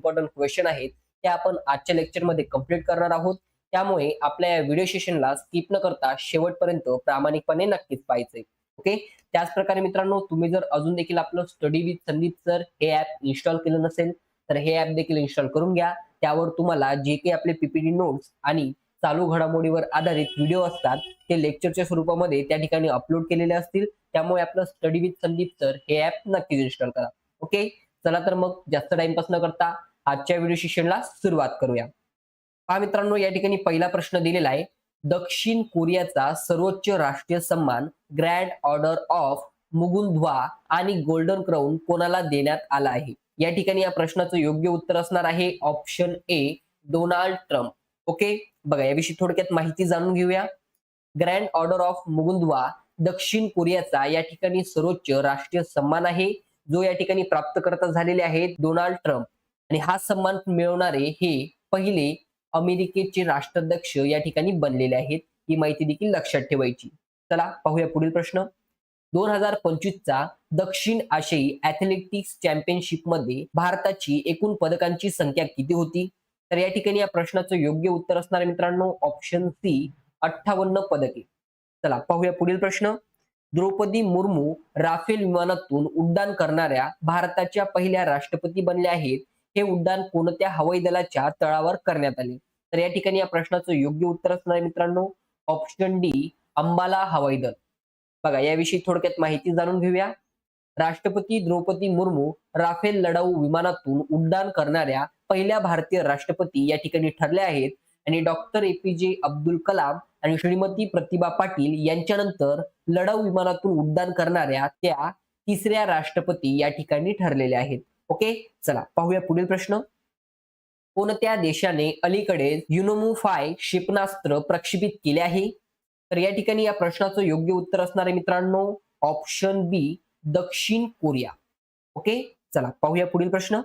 Important question आहेत ते आपण आजच्या लेक्चरमध्ये कंप्लीट करणार आहोत. त्यामुळे आपल्या या व्हिडिओ सेशनला स्किप न करता शेवटपर्यंत प्रामाणिकपणे नक्कीच पाहायचंय. ओके त्याच प्रकारे मित्रांनो तुम्ही जर अजून देखील आपलं स्टडी विथ संदीप सर हे ऍप इन्स्टॉल केलं नसेल तर हे ऍप देखील इन्स्टॉल करून घ्या. त्यावर तुम्हाला जे काही आपले पीपीडी नोट्स आणि चालू घडामोडीवर आधारित व्हिडिओ असतात ते लेक्चरच्या स्वरूपामध्ये त्या ठिकाणी अपलोड केलेले असतील. त्यामुळे आपलं स्टडी विथ संदीप सर हे ऍप नक्कीच इन्स्टॉल करा. ओके चला तर मग जास्त टाइमपास न करता. आजच्या व्हिडिओ सेशनला सुरुवात करूया. हा मित्रांनो या ठिकाणी पहिला प्रश्न दिलेला आहे. दक्षिण कोरियाचा सर्वोच्च राष्ट्रीय सन्मान ग्रँड ऑर्डर ऑफ मुगुंध्वा आणि गोल्डन क्राऊन कोणाला देण्यात आला आहे? या ठिकाणी या प्रश्नाचं योग्य उत्तर असणार आहे option A Donald Trump okay बघा याविषयी थोडक्यात माहिती जाणून घेऊया. ग्रँड ऑर्डर ऑफ मुगुंदवा दक्षिण कोरियाचा या ठिकाणी सर्वोच्च राष्ट्रीय सन्मान आहे. जो या ठिकाणी प्राप्तकर्ता झालेले आहेत डोनाल्ड ट्रम्प आणि हा सन्मान मिळवणारे हे पहिले अमेरिकेचे राष्ट्राध्यक्ष या ठिकाणी बनलेले आहेत. ही माहिती देखील लक्षात ठेवायची. चला पाहूया पुढील प्रश्न. दोन हजार पंचवीसचा दक्षिण आशियाई ऍथलेटिक्स चॅम्पियनशिपमध्ये भारताची एकूण पदकांची संख्या किती होती? तर या ठिकाणी या प्रश्नाचं योग्य उत्तर असणार मित्रांनो. ऑप्शन सी अठ्ठावन्न पदके. चला पाहूया पुढील प्रश्न. द्रौपदी मुर्मू राफेल विमानातून उड्डाण करणाऱ्या भारताच्या पहिल्या राष्ट्रपती बनल्या आहेत. हे उड्डाण कोणत्या हवाई दलाच्या तळावर करण्यात आले? तर या ठिकाणी या प्रश्नाचं योग्य उत्तर असणार आहे मित्रांनो. ऑप्शन डी अंबाला हवाई दल. बघा याविषयी थोडक्यात माहिती जाणून घेऊया. राष्ट्रपती द्रौपदी मुर्मू राफेल लढाऊ विमानातून उड्डाण करणाऱ्या पहिल्या भारतीय राष्ट्रपती या ठिकाणी ठरल्या आहेत. आणि डॉक्टर एपीजे अब्दुल कलाम आणि श्रीमती प्रतिभा पाटील यांच्यानंतर लढाऊ विमानातून उड्डाण करणाऱ्या त्या तिसऱ्या राष्ट्रपती या ठिकाणी ठरलेल्या आहेत. ओके? चला पाहूया पुढील प्रश्न. कोणत्या देशाने अलीकडे युनोमुफाय क्षेपणास्त्र प्रक्षेपित केले आहे? तर या ठिकाणी या प्रश्नाचं योग्य उत्तर असणार आहे मित्रांनो ऑप्शन बी दक्षिण कोरिया. ओके? चला पाहूया पुढील प्रश्न.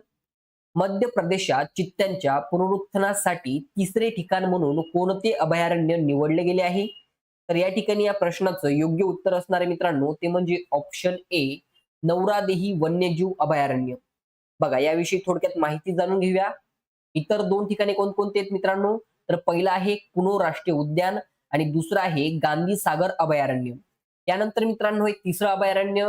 मध्य प्रदेशात चित्त्यांच्या पुनरुत्थानासाठी तिसरे ठिकाण म्हणून कोणते अभयारण्य निवडले गेले आहे? तर या ठिकाणी या प्रश्नाचं योग्य उत्तर असणार आहे मित्रांनो ते म्हणजे ऑप्शन ए नवरादेही वन्यजीव अभयारण्य. बघा याविषयी थोडक्यात माहिती जाणून घेऊया. इतर दोन ठिकाणी कोणकोणते आहेत मित्रांनो? तर पहिलं आहे कुनो राष्ट्रीय उद्यान आणि दुसरं आहे गांधी सागर अभयारण्य. यानंतर मित्रांनो एक तिसरं अभयारण्य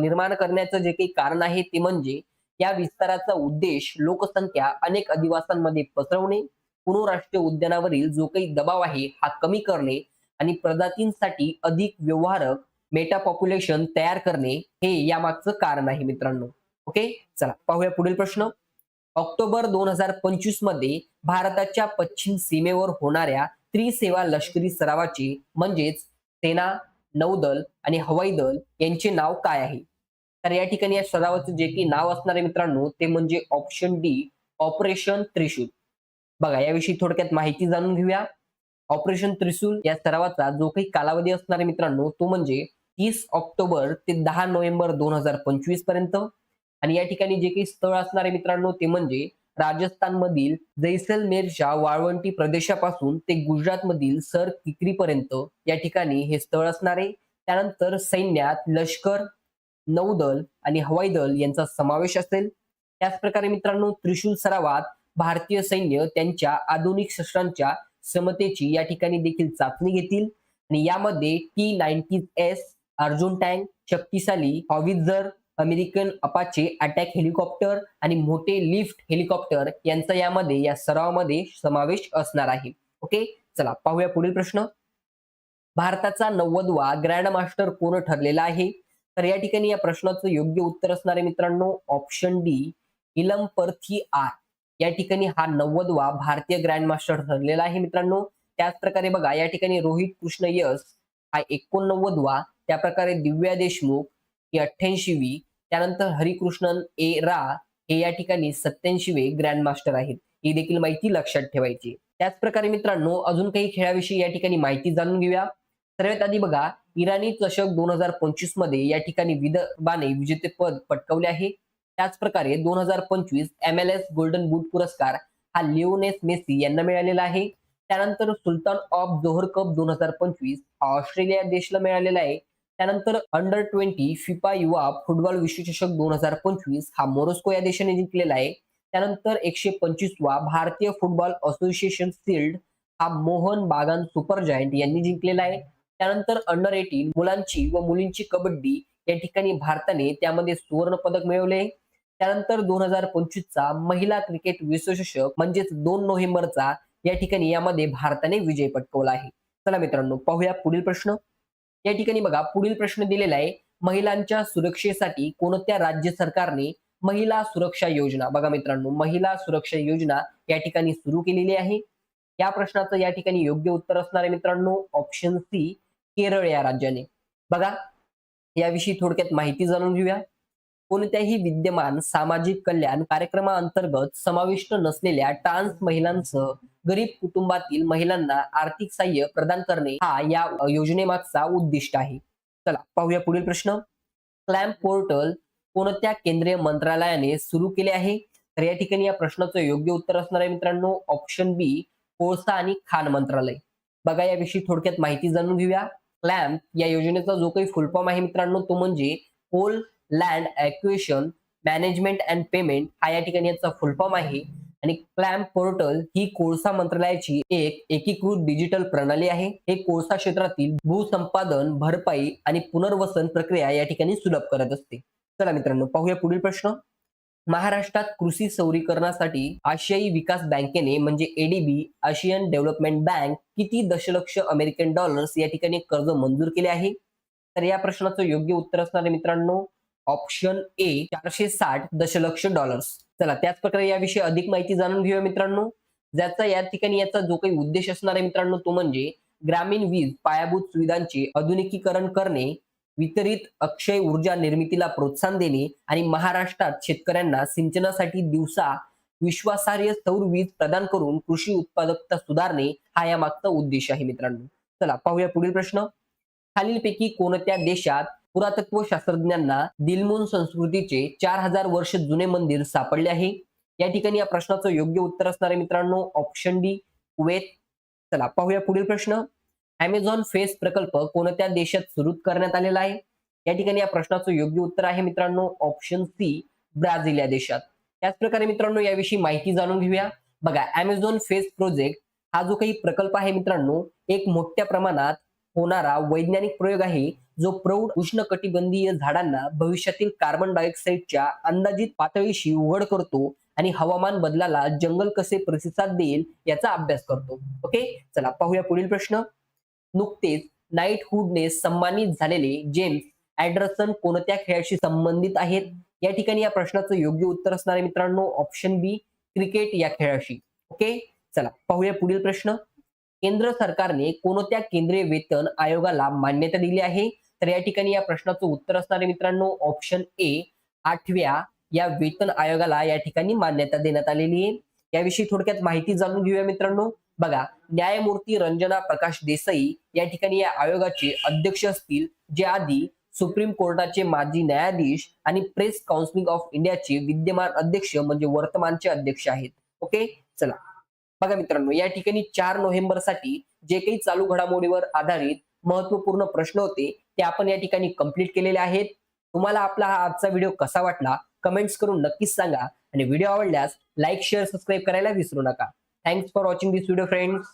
निर्माण करण्याचं जे काही कारण आहे ते म्हणजे या विस्ताराचा उद्देश लोकसंख्या अनेक अधिवासांमध्ये पसरवणे कुनो राष्ट्रीय उद्यानावरील जो काही दबाव आहे हा कमी करणे आणि प्रजातींसाठी अधिक व्यवहारक मेटा पॉप्युलेशन तयार करणे हे यामागचं कारण आहे मित्रांनो. ओके? चला पाहूया पुढील प्रश्न. ऑक्टोबर दोन हजार पंचवीसमध्ये भारताच्या पश्चिम सीमेवर होणाऱ्या त्रिसेवा लष्करी सरावाचे म्हणजेच सेना नौदल आणि हवाई दल यांचे नाव काय आहे? तर या ठिकाणी या सरावाचं जे की नाव असणारे मित्रांनो ते म्हणजे ऑप्शन डी ऑपरेशन त्रिशूल. बघा याविषयी थोडक्यात माहिती जाणून घेऊया. ऑपरेशन त्रिशूल या सरावाचा जो काही कालावधी असणारे मित्रांनो तो म्हणजे तीस ऑक्टोबर ते दहा नोव्हेंबर दोन हजार पंचवीसपर्यंत. आणि या ठिकाणी जे काही स्थळ असणार आहे मित्रांनो ते म्हणजे राजस्थान मधील जैसलमेरच्या वाळवंटी प्रदेशापासून ते गुजरात मधील सर किकरी पर्यंत या ठिकाणी हे स्थळ असणार आहे. त्यानंतर सैन्यात लष्कर नौदल आणि हवाई दल यांचा समावेश असेल. त्याच प्रकारे मित्रांनो त्रिशूल सरावात भारतीय सैन्य त्यांच्या आधुनिक शस्त्रांच्या क्षमतेची या ठिकाणी देखील चाचणी घेतील. आणि यामध्ये T ninety S Arjun tank शक्तिशाली howitzer American Apache attack helicopter आणि मोठे लिफ्ट हेलिकॉप्टर यांचा यामध्ये या सरावामध्ये समावेश असणार आहे. ओके? चला पाहूया पुढील प्रश्न. भारताचा नव्वदवा ग्रँड मास्टर कोण ठरलेला आहे? तर या ठिकाणी या प्रश्नाचं योग्य उत्तर असणार आहे मित्रांनो ऑप्शन डी इलम पर्थी आर. या ठिकाणी हा नव्वदवा भारतीय ग्रँड मास्टर ठरलेला आहे मित्रांनो. त्याच प्रकारे बघा या ठिकाणी रोहित कृष्ण यस हा एकोणनव्वदवा त्या प्रकारे दिव्या देशमुख ही अठ्ठ्याऐंशीवी त्यानंतर हरिकृष्णन ए रा हे या ठिकाणी सत्याऐंशीवे ग्रँड मास्टर आहेत. ही देखील माहिती लक्षात ठेवायची त्याच प्रकारे मित्रांनो अजून काही खेळाविषयी या ठिकाणी माहिती जाणून घेऊया. सर्वात आधी बघा इराणी चषक दोन हजार पंचवीसमध्ये या ठिकाणी विदर्भाने विजेतेपद पटकावले आहे. त्याचप्रकारे दोन हजार पंचवीस M L S golden boot पुरस्कार हा लिओनेस मेसी यांना मिळालेला आहे. त्यानंतर सुलतान ऑफ जोहर कप दोन हजार पंचवीस हा ऑस्ट्रेलिया देशाला मिळालेला आहे. त्यानंतर अंडर ट्वेंटी फिफा युवा फुटबॉल विश्वचषक दोन हजार पंचवीस हा मोरोस्को या देशाने जिंकलेला आहे. त्यानंतर एकशे पंचवीसवा भारतीय फुटबॉल असोसिएशन फील्ड हा मोहन बागान सुपर जायंट यांनी जिंकलेला आहे. त्यानंतर अंडर एटीन मुलांची व मुलींची कबड्डी या ठिकाणी भारताने त्यामध्ये सुवर्ण पदक मिळवले. त्यानंतर दोन हजार पंचवीसचा महिला क्रिकेट विश्वचषक म्हणजेच दोन नोव्हेंबरचा या ठिकाणी यामध्ये भारताने विजय पटकवला आहे. चला मित्रांनो पाहूया पुढील प्रश्न. या ठिकाणी बघा पुढील प्रश्न दिलेला आहे महिलांच्या सुरक्षेसाठी कोणत्या राज्य सरकारने महिला सुरक्षा योजना बघा मित्रांनो महिला सुरक्षा योजना या ठिकाणी सुरू केलेली आहे. या प्रश्नाचं या ठिकाणी योग्य उत्तर असणार आहे मित्रांनो ऑप्शन सी केरळ या राज्याने. बघा याविषयी थोडक्यात माहिती जाणून घेऊया. कोणत्याही विद्यमान सामाजिक कल्याण कार्यक्रमाअंतर्गत समाविष्ट नसलेल्या ट्रान्स महिलांसह गरीब कुटुंबातील महिलांना आर्थिक सहाय्य प्रदान करणे हा या योजनेमागचा उद्दिष्ट आहे. चला पाहूया पुढील प्रश्न. क्लॅम्प पोर्टल कोणत्या केंद्रीय मंत्रालयाने सुरू केले आहे? तर या ठिकाणी या प्रश्नाचं योग्य उत्तर असणार आहे मित्रांनो. ऑप्शन बी कोळसा आणि खाण मंत्रालय. बघा याविषयी थोडक्यात माहिती जाणून घेऊया. क्लॅम्प या योजनेचा जो काही फुलफॉर्म आहे मित्रांनो तो म्हणजे coal land acquisition management and payment हा या ठिकाणी याचा फुल फॉर्म आहे. आणि क्लॅम्प पोर्टल ही कोळसा मंत्रालयाची एक एकीकृत डिजिटल प्रणाली आहे. हे कोळसा क्षेत्रातील भूसंपादन भरपाई आणि पुनर्वसन प्रक्रिया या ठिकाणी सुलभ करत असते. चला मित्रांनो पाहूया पुढील प्रश्न. महाराष्ट्रात कृषी सौरीकरणासाठी आशियाई विकास बँकेने म्हणजे एडीबी आशियन डेव्हलपमेंट बँक किती दशलक्ष अमेरिकन डॉलर्स या ठिकाणी कर्ज मंजूर केले आहे? तर या प्रश्नाचं योग्य उत्तर असणार आहे मित्रांनो ऑप्शन ए चारशे साठ दशलक्ष डॉलर्स चला त्याच प्रकारे याविषयी अधिक माहिती जाणून घेऊया मित्रांनो. ज्याचा या ठिकाणी याचा जो काही उद्देश असणार आहे मित्रांनो तो म्हणजे ग्रामीण वीज पायाभूत सुविधांचे आधुनिकीकरण करणे वितरित अक्षय ऊर्जा निर्मितीला प्रोत्साहन देणे आणि महाराष्ट्रात शेतकऱ्यांना सिंचनासाठी दिवसा विश्वासार्ह सौर वीज प्रदान करून कृषी उत्पादकता सुधारणे हा या मागचा उद्देश आहे मित्रांनो. चला पाहूया पुढील प्रश्न. खालीलपैकी कोणत्या देशात पुरातत्व शास्त्रज्ञांना दिलमून संस्कृतीचे चार हजार वर्ष जुने मंदिर सापडले आहे. या ठिकाणी या प्रश्नाचं योग्य उत्तर असणार आहे मित्रांनो ऑप्शन डी कुवेत. चला पाहूया पुढील प्रश्न. अमेझॉन फेस प्रकल्प कोणत्या देशात सुरू करण्यात आलेला आहे? या ठिकाणी या प्रश्नाचं योग्य उत्तर आहे मित्रांनो ऑप्शन सी ब्राझील या देशात. त्याच प्रकारे मित्रांनो याविषयी माहिती जाणून घेऊया. बघा अमेझॉन फेस प्रोजेक्ट हा जो काही प्रकल्प आहे मित्रांनो एक मोठ्या प्रमाणात होणारा वैज्ञानिक प्रयोग आहे. जो प्रौढ उष्णकटिबंधीय झाडांना भविष्यातील कार्बन डायऑक्साईडच्या अंदाजित पातळीशी उघड करतो आणि हवामान बदलाला जंगल कसे प्रतिसाद देईल याचा अभ्यास करतो. ओके चला पाहूया पुढील प्रश्न. नुकतेच नाईटहूडने सन्मानित झालेले जेम्स अँडरसन कोणत्या खेळाशी संबंधित आहेत? या ठिकाणी या प्रश्नाचं योग्य उत्तर असणार आहे मित्रांनो ऑप्शन बी क्रिकेट या खेळाशी. ओके चला पाहूया पुढील प्रश्न. केंद्र सरकारने कोणत्या केंद्रीय वेतन आयोगाला मान्यता दिली आहे? तर या ठिकाणी या प्रश्नाचं उत्तर असणार आहे मित्रांनो ऑप्शन ए आठव्या या वेतन आयोगाला या ठिकाणी मान्यता देण्यात आलेली आहे. याविषयी थोडक्यात माहिती जाणून घेऊया मित्रांनो. बघा न्यायमूर्ती रंजना प्रकाश देसाई या ठिकाणी या आयोगाचे अध्यक्ष असतील. जे आधी सुप्रीम कोर्टाचे माजी न्यायाधीश आणि प्रेस काउन्सिलिंग ऑफ इंडियाचे विद्यमान अध्यक्ष म्हणजे वर्तमानचे अध्यक्ष आहेत. ओके? चला. बघा मित्रांनो या ठिकाणी चार नोव्हेंबरसाठी जे काही चालू घडामोडीवर आधारित महत्त्वपूर्ण प्रश्न होते ते आपण या ठिकाणी कंप्लीट केलेले आहेत. तुम्हाला आपला हा आजचा व्हिडिओ कसा वाटला कमेंट्स करून नक्कीच सांगा. आणि व्हिडिओ आवडल्यास लाईक शेअर सबस्क्राईब करायला विसरू नका. Thanks for watching this video friends